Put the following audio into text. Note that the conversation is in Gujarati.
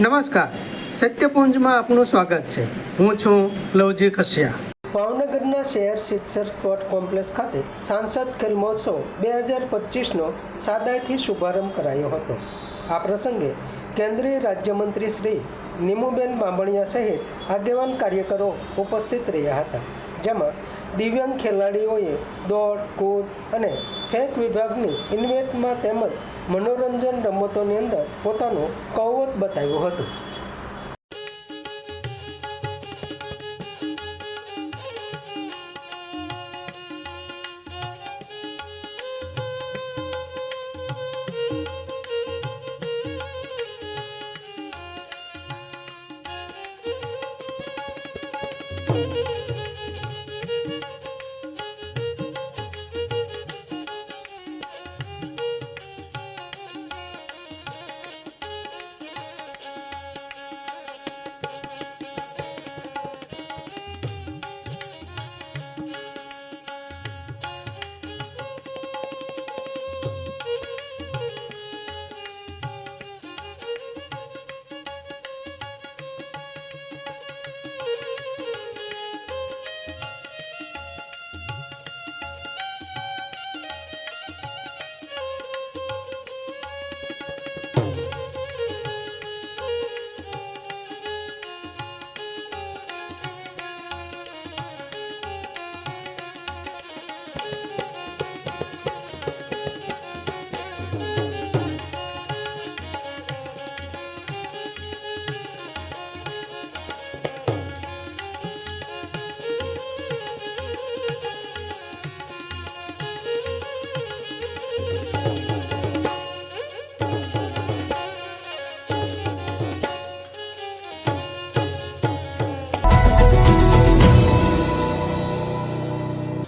નમસ્કાર. સત્યપુંજમાં આપનું સ્વાગત છે. હું છું લવજી કશ્યા. ભાવનગરના શહેર સિત્સર સ્પોર્ટ કોમ્પ્લેક્સ ખાતે સાંસદ ખેલ મહોત્સવ બે હજાર પચીસનો સાદાઈથી શુભારંભ કરાયો હતો. આ પ્રસંગે કેન્દ્રીય રાજ્યમંત્રી શ્રી નિમુબેન બાંભણિયા સહિત આગેવાન કાર્યકરો ઉપસ્થિત રહ્યા હતા, જેમાં દિવ્યાંગ ખેલાડીઓએ દોડ, કૂદ અને ફેંક વિભાગની ઇન્વેન્ટમાં તેમજ મનોરંજન રમતોની અંદર પોતાનું કૌવત બતાવ્યું હતું.